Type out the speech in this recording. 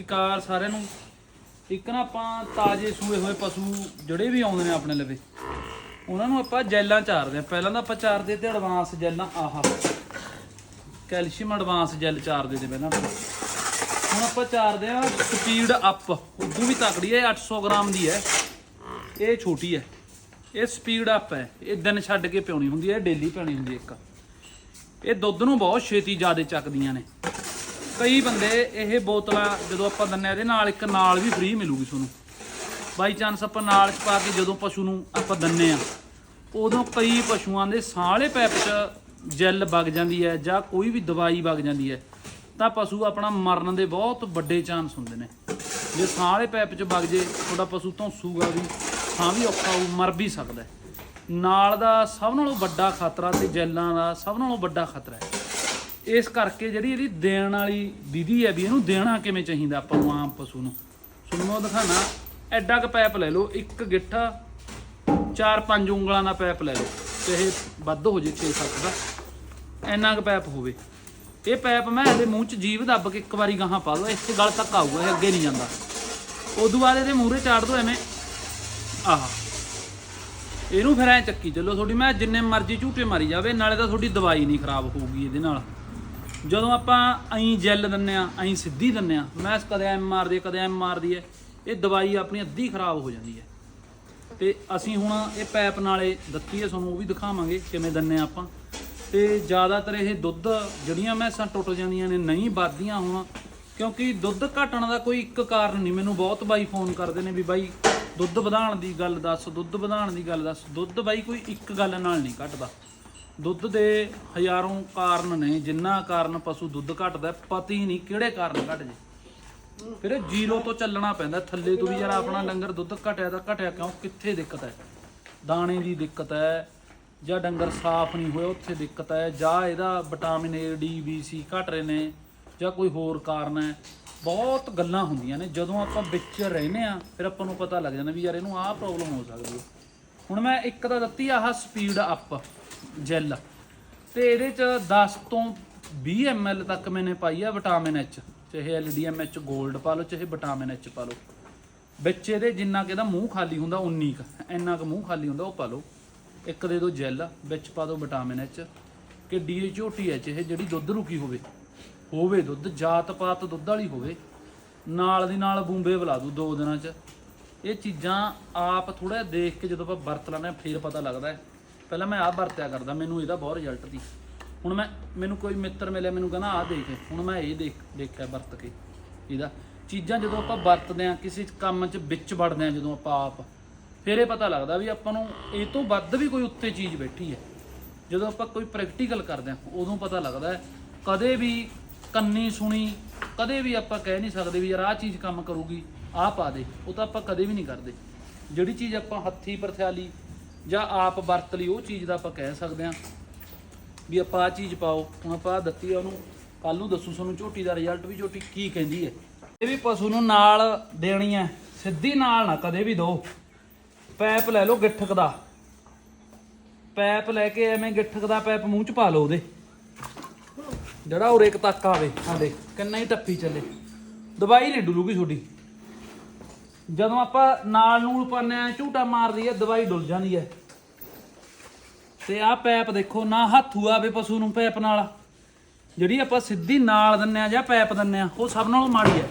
ਸ਼੍ਰੀ ਅਕਾਲ ਸਾਰਿਆਂ ਨੂੰ। ਇੱਕ ਨਾ ਆਪਾਂ ਤਾਜ਼ੇ ਸੂਏ ਹੋਏ ਪਸ਼ੂ ਜਿਹੜੇ ਵੀ ਆਉਂਦੇ ਨੇ ਆਪਣੇ ਲਵੇ, ਉਹਨਾਂ ਨੂੰ ਆਪਾਂ ਜੈਲਾਂ ਚਾਰਦੇ ਆ ਪਹਿਲਾਂ ਤਾਂ ਆਪਾਂ ਚਾਰਦੇ ਤੇ ਐਡਵਾਂਸ ਜੈਲਾਂ, ਆਹ। ਕੈਲਸ਼ੀਅਮ ਐਡਵਾਂਸ ਜੈਲ ਚਾਰਦੇ ਤੇ ਪਹਿਲਾਂ ਆਪਾਂ। ਹੁਣ ਆਪਾਂ ਚਾਰਦੇ ਆ ਸਪੀਡ ਅਪ ਉਦੋਂ ਵੀ ਤਕੜੀ ਹੈ 800 ਗ੍ਰਾਮ ਦੀ ਹੈ। ਇਹ ਛੋਟੀ ਹੈ। ਇਹ ਸਪੀਡ ਅਪ ਹੈ। ਇਹ ਦਿਨ ਛੱਡ ਕੇ ਪਿਉਣੀ ਹੁੰਦੀ ਹੈ ਡੇਲੀ ਪਿਉਣੀ ਹੁੰਦੀ ਹੈ ਇੱਕ। ਇਹ ਦੁੱਧ ਨੂੰ ਬਹੁਤ ਛੇਤੀ ਜ਼ਿਆਦਾ ਚੱਕਦੀਆਂ ਨੇ। ਕਈ ਬੰਦੇ ਇਹ ਬੋਤਲਾਂ ਜਦੋਂ ਆਪਾਂ ਦਿੰਨੇ ਆ, ਇਹਦੇ ਨਾਲ ਇੱਕ ਨਾਲ ਵੀ ਫ੍ਰੀ ਮਿਲੂਗੀ ਤੁਹਾਨੂੰ। ਬਾਈ ਚਾਂਸ ਆਪਾਂ ਨਾਲ ਚ ਪਾ ਕੇ ਜਦੋਂ ਪਸ਼ੂ ਨੂੰ ਆਪਾਂ ਦਿੰਨੇ ਆ, ਉਦੋਂ ਕਈ ਪਸ਼ੂਆਂ ਦੇ ਸਾਲੇ ਪੈਪ 'ਚ ਜੈਲ ਵਗ ਜਾਂਦੀ ਹੈ ਜਾਂ ਕੋਈ ਵੀ ਦਵਾਈ ਵਗ ਜਾਂਦੀ ਹੈ, ਤਾਂ ਪਸ਼ੂ ਆਪਣਾ ਮਰਨ ਦੇ ਬਹੁਤ ਵੱਡੇ ਚਾਂਸ ਹੁੰਦੇ ਨੇ। ਜੇ ਸਾਲੇ ਪੈਪ 'ਚ ਵਗ ਜੇ, ਤੁਹਾਡਾ ਪਸ਼ੂ ਧੌਂਸੂਗਾ ਵੀ ਸਾਹ ਵੀ ਔਖਾ ਹੋਊ ਮਰ ਵੀ ਸਕਦਾ ਨਾਲ ਦਾ ਸਭ ਨਾਲੋਂ ਵੱਡਾ ਖਤਰਾ ਤੇ ਜੈਲਾਂ ਦਾ ਸਭ ਨਾਲੋਂ ਵੱਡਾ ਖਤਰਾ ਹੈ। ਇਸ ਕਰਕੇ ਜਿਹੜੀ ਇਹਦੀ ਦੇਣ ਵਾਲੀ ਵਿਧੀ ਹੈ ਵੀ ਇਹਨੂੰ ਦੇਣਾ ਕਿਵੇਂ ਚਾਹੀਦਾ ਆਪਾਂ ਨੂੰ ਆਮ ਪਸ਼ੂ ਨੂੰ? ਤੁਹਾਨੂੰ ਉਹ ਦਿਖਾਣਾ। ਐਡਾ ਕ ਪੈਪ ਲੈ ਲਓ, ਇੱਕ ਗਿੱਠਾ, ਚਾਰ ਪੰਜ ਉਂਗਲਾਂ ਦਾ ਪੈਪ ਲੈ ਲਓ। ਚਾਹੇ ਵੱਧ ਹੋ ਜੇ 6-7 ਦਾ। ਇੰਨਾ ਕ ਪੈਪ ਹੋਵੇ। ਇਹ ਪੈਪ ਮੈਂ ਇਹਦੇ ਮੂੰਹ 'ਚ ਜੀਭ ਦੱਬ ਕੇ ਇੱਕ ਵਾਰੀ ਗਾਹਾਂ ਪਾ ਦੋ ਇੱਥੇ ਗਲ ਤੱਕ ਆਊਗਾ, ਇਹ ਅੱਗੇ ਨਹੀਂ ਜਾਂਦਾ। ਉਦੋਂ ਬਾਅਦ ਇਹਦੇ ਮੂਹਰੇ ਚਾੜ ਦੋ ਐਵੇਂ। ਆਹ। ਇਹਨੂੰ ਫਿਰ ਐ ਚੱਕੀ ਚੱਲੋ, ਤੁਹਾਡੀ ਮੈਂ ਜਿੰਨੇ ਮਰਜ਼ੀ ਝੂਟੇ ਮਾਰੀ ਜਾਵੇ, ਨਾਲੇ ਤਾਂ ਤੁਹਾਡੀ ਦਵਾਈ ਨਹੀਂ ਖਰਾਬ ਹੋਊਗੀ ਇਹਦੇ ਨਾਲ। ਜਦੋਂ ਆਪਾਂ ਐਂ ਜੈਲ ਦਿੰਨੇ ਆ ਐਂ ਸਿੱਧੀ ਦਿੰਨੇ ਆ, ਮੈਂ ਕਦੇ ਐਮ ਮਾਰਦੀ ਹੈ, ਕਦੇ ਐਮ ਮਾਰਦੀ ਹੈ, ਇਹ ਦਵਾਈ ਆਪਣੀ ਅੱਧੀ ਖਰਾਬ ਹੋ ਜਾਂਦੀ ਹੈ। ਤੇ ਅਸੀਂ ਹੁਣ ਇਹ ਪੈਪ ਨਾਲੇ ਦਿੱਤੀ ਹੈ, ਤੁਹਾਨੂੰ ਉਹ ਵੀ ਦਿਖਾਵਾਂਗੇ ਕਿਵੇਂ ਦਿੰਨੇ ਆ ਆਪਾਂ। ਤੇ ਜ਼ਿਆਦਾਤਰ ਇਹ ਦੁੱਧ ਜਿਹੜੀਆਂ ਮੈਸਾਂ ਟੁੱਟ ਜਾਂਦੀਆਂ ਨੇ, ਨਹੀਂ ਵੱਧਦੀਆਂ ਹੁਣ, ਕਿਉਂਕਿ ਦੁੱਧ ਘਟਣ ਦਾ ਕੋਈ ਇੱਕ ਕਾਰਨ ਨਹੀਂ। ਮੈਨੂੰ ਬਹੁਤ ਬਾਈ ਫੋਨ ਕਰਦੇ ਨੇ ਵੀ ਬਾਈ, ਦੁੱਧ ਵਧਾਉਣ ਦੀ ਗੱਲ ਦੱਸ, ਦੁੱਧ ਵਧਾਉਣ ਦੀ ਗੱਲ ਦੱਸ। ਦੁੱਧ ਬਾਈ ਕੋਈ ਇੱਕ ਗੱਲ ਨਾਲ ਨਹੀਂ ਘਟਦਾ। ਦੁੱਧ ਦੇ ਹਜ਼ਾਰਾਂ ਕਾਰਨ ਨੇ ਜਿੰਨਾ ਕਾਰਨ ਪਸ਼ੂ ਦੁੱਧ ਘਟਦਾ ਹੈ, ਪਤਾ ਹੀ ਨਹੀਂ ਕਿਹੜੇ ਕਾਰਨ ਘਟ ਜੇ। ਫਿਰ ਇਹ ਜ਼ੀਰੋ ਤੋਂ ਚੱਲਣਾ ਪੈਂਦਾ ਥੱਲੇ ਤੋਂ ਵੀ ਯਾਰ ਆਪਣਾ ਡੰਗਰ ਦੁੱਧ ਘਟਿਆ ਤਾਂ ਘਟਿਆ ਕਿਉਂ? ਕਿੱਥੇ ਦਿੱਕਤ ਹੈ? ਦਾਣੇ ਦੀ ਦਿੱਕਤ ਹੈ ਜਾਂ ਡੰਗਰ ਸਾਫ਼ ਨਹੀਂ ਹੋਇਆ ਉੱਥੇ ਦਿੱਕਤ ਹੈ ਜਾਂ ਇਹਦਾ vitamin A D B C ਘਟ ਰਹੇ ਨੇ ਜਾਂ ਕੋਈ ਹੋਰ ਕਾਰਨ ਹੈ। ਬਹੁਤ ਗੱਲਾਂ ਹੁੰਦੀਆਂ ਨੇ ਜਦੋਂ ਆਪਾਂ ਵਿੱਚ ਰਹਿੰਦੇ ਆ ਫਿਰ ਆਪਾਂ ਨੂੰ ਪਤਾ ਲੱਗ ਜਾਂਦਾ ਵੀ ਯਾਰ ਇਹਨੂੰ ਆਹ ਪ੍ਰੋਬਲਮ ਹੋ ਸਕਦੀ ਹੈ। ਹੁਣ ਮੈਂ ਇੱਕ ਤਾਂ ਦਿੱਤੀ ਆਹ ਸਪੀਡ ਅਪ ਜੈਲ ਤੇ ਇਹਦੇ ਚ 10 ਤੋਂ 20 ml ਤੱਕ ਮੈਨੇ ਪਾਈ ਆ ਵਿਟਾਮਿਨ ਐਚ ਚਾਹੇ ਐਲਡੀਐਮ ਐਚ 골ਡ ਪਾ ਲਓ, ਚਾਹੇ ਵਿਟਾਮਿਨ ਐਚ ਪਾ ਲਓ। ਵਿੱਚ ਇਹਦੇ ਜਿੰਨਾ ਕਿ ਇਹਦਾ ਮੂੰਹ ਖਾਲੀ ਹੁੰਦਾ, ਉਨੀ ਕ, ਇੰਨਾ ਕੁ ਮੂੰਹ ਖਾਲੀ ਹੁੰਦਾ, ਉਹ ਪਾ ਲਓ। ਇੱਕ ਦੇ ਦੋ ਜੈਲ ਵਿੱਚ ਪਾ ਦਿਓ ਵਿਟਾਮਿਨ ਐਚ ਕਿ ਡੀਐਚਓਟੀ ਐਚ ਇਹ ਜਿਹੜੀ ਦੁੱਧ ਰੁਕੀ ਹੋਵੇ ਹੋਵੇ ਦੁੱਧ ਜਾਤ ਪਾਤ ਦੁੱਧ ਵਾਲੀ ਹੋਵੇ, ਨਾਲ ਦੀ ਨਾਲ ਬੂੰਬੇ ਬੁਲਾ ਦੂ ਦੋ ਦਿਨਾਂ ਚ। ਇਹ ਚੀਜ਼ਾਂ ਆਪ ਥੋੜਾ ਦੇਖ ਕੇ ਜਦੋਂ ਆਪਾਂ ਵਰਤ ਲੈਂਦੇ ਹਾਂ, ਫੇਰ ਪਤਾ ਲੱਗਦਾ ਪਹਿਲਾਂ ਮੈਂ ਆਹ ਵਰਤਿਆ ਕਰਦਾ, ਮੈਨੂੰ ਇਹਦਾ ਬਹੁਤ ਰਿਜ਼ਲਟ ਦੀ ਹੁਣ ਮੈਂ, ਮੈਨੂੰ ਕੋਈ ਮਿੱਤਰ ਮਿਲਿਆ, ਮੈਨੂੰ ਕਹਿੰਦਾ ਆਹ ਦੇਖ, ਹੁਣ ਮੈਂ ਇਹ ਦੇਖ, ਦੇਖਿਆ ਵਰਤ ਕੇ ਇਹਦਾ। ਚੀਜ਼ਾਂ ਜਦੋਂ ਆਪਾਂ ਵਰਤਦੇ ਆ ਕਿਸੇ ਕੰਮ 'ਚ ਵਿੱਚ ਵੜਦੇ ਆ ਜਦੋਂ ਆਪਾਂ ਆਪ, ਫਿਰ ਇਹ ਪਤਾ ਲੱਗਦਾ ਵੀ ਆਪਾਂ ਨੂੰ ਇਹ ਤੋਂ ਵੱਧ ਵੀ ਕੋਈ ਉੱਤੇ ਚੀਜ਼ ਬੈਠੀ ਹੈ। ਜਦੋਂ ਆਪਾਂ ਕੋਈ ਪ੍ਰੈਕਟੀਕਲ ਕਰਦੇ ਆ ਉਦੋਂ ਪਤਾ ਲੱਗਦਾ ਕਦੇ ਵੀ ਕੰਨੀ ਸੁਣੀ, ਕਦੇ ਵੀ ਆਪਾਂ ਕਹਿ ਨਹੀਂ ਸਕਦੇ ਵੀ ਯਾਰ ਆਹ ਚੀਜ਼ ਕੰਮ ਕਰੂਗੀ। ਆਹ ਪਾ ਦੇ, ਉਹ ਤਾਂ ਆਪਾਂ ਕਦੇ ਵੀ ਨਹੀਂ ਕਰਦੇ। ਜਿਹੜੀ ਚੀਜ਼ ਆਪਾਂ ਹੱਥੀ ਪਰਥਿਆਲੀ ਜਾਂ ਆਪ ਵਰਤ ਲਈ, ਉਹ ਚੀਜ਼ ਦਾ ਆਪਾਂ ਕਹਿ ਸਕਦੇ ਆ ਵੀ ਆਪਾਂ ਆਹ ਚੀਜ਼ ਪਾਓ। ਹੁਣ ਆਪਾਂ ਆਹ ਦਿੱਤੀ ਉਹਨੂੰ ਕੱਲ ਨੂੰ ਦੱਸੂ ਤੁਹਾਨੂੰ ਝੋਟੀ ਦਾ ਰਿਜ਼ਲਟ ਵੀ ਝੋਟੀ ਕੀ ਕਹਿੰਦੀ ਹੈ। ਇਹ ਵੀ ਪਸ਼ੂ ਨੂੰ ਨਾਲ ਦੇਣੀ ਹੈ, ਸਿੱਧੀ ਨਾਲ ਨਾ ਕਦੇ ਵੀ ਦੋ। ਪੈਪ ਲੈ ਲਓ ਗਿੱਠਕ ਦਾ। ਪੈਪ ਲੈ ਕੇ ਐਵੇਂ ਗਿੱਠਕ ਦਾ ਪੈਪ ਮੂੰਹ ਚ ਪਾ ਲਓ ਉਹਦੇ। ਜਿਹੜਾ ਉਰੇ ਇੱਕ ਤੱਕ ਆਵੇ ਆ ਕਿੰਨਾ ਹੀ ਟੱਪੀ ਚੱਲੇ। ਦਵਾਈ ਨਹੀਂ ਡੁੱਲੂਗੀ ਤੁਹਾਡੀ। ਜਦੋਂ ਆਪਾਂ ਨਾਲ ਨੂਲ ਪਾਉਂਦੇ ਆ, ਝੂਟਾ ਮਾਰਦੀ ਹੈ ਦਵਾਈ ਡੁੱਲ ਜਾਂਦੀ ਹੈ ਤੇ ਆਹ ਪੈਪ ਦੇਖੋ, ਨਾ ਹੱਥੂ ਆਵੇ ਪਸ਼ੂ ਨੂੰ ਪੈਪ ਨਾਲ। ਜਿਹੜੀ ਆਪਾਂ ਸਿੱਧੀ ਨਾਲ ਦਿੰਨੇ ਆ ਜਾਂ ਪੈਪ ਦਿੰਨੇ ਆ, ਉਹ ਸਭ ਨਾਲੋਂ ਮਾੜੀ ਹੈ